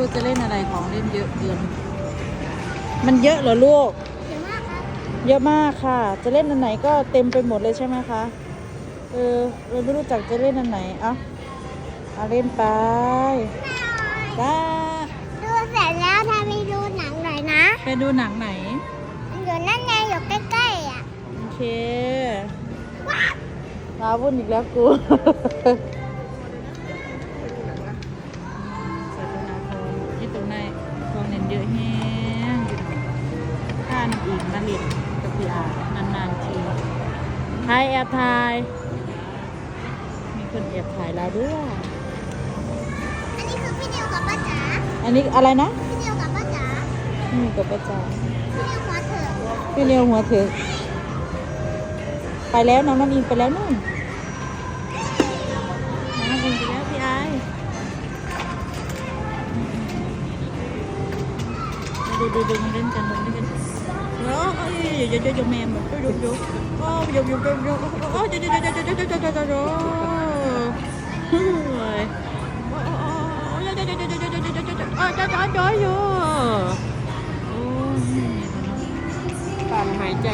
รู้จะเล่นอะไรของเล่นเยอะเกิน มันเยอะเหรอลูกเยอะมากครับเยอะมากค่ะ จะเล่นอันไหนก็เต็มไปหมดเลยใช่ไหมคะ เออเราไม่รู้จักจะเล่นอันไหน เอ้าเอาเล่นไปจ้าดูเสร็จแล้วถ้าไปดูหนังหน่อยนะ ไปดูหนังไหนมันอยู่นั่นไงอยู่ใกล้ๆอะ โอเคลาวุ่นอีกแล้วกู นอีกมาเล่นกับพี่อานานๆทีถ่ายแอบถ่ายมีคนแอบถ่ายเราด้วย อันนี้คือพี่นิวกับป้าจ๋า อันนี้อะไรนะ พี่นิวกับป้าจ๋านี่กับประจาพี่นิวหัวเถิดพี่เรียวหัวถึกไปแล้วน้องน้ำอิงไปแล้วนู่นน้องน้ ดูดูดูมันเล่นกันมันเล่นกันโอ้ยเดี๋ยวเดี๋ยวเดี๋ยวแม่แบบเดี๋ยวเดี๋ยวโอ้ยเดี๋ยวเดี๋ยวเดี๋ยวเดี๋ยวโอ้ยเดี๋ยวเดี๋ยวเดี๋ยวเดี๋ยวเดี๋ยวเดี๋ยวเดี๋ยวเดี๋ยวเดี๋ยวเฮ้ยโอ้ยเดี๋ยวเดี๋ยวเดี๋ยวเดี๋ยวเดี๋ยวเดี๋ยวเดี๋ยวเดี๋ยวเดี๋ยวเดี๋ยวเดี๋ยวเดี๋ยวเดี๋ยวโอ้ย การหายใจ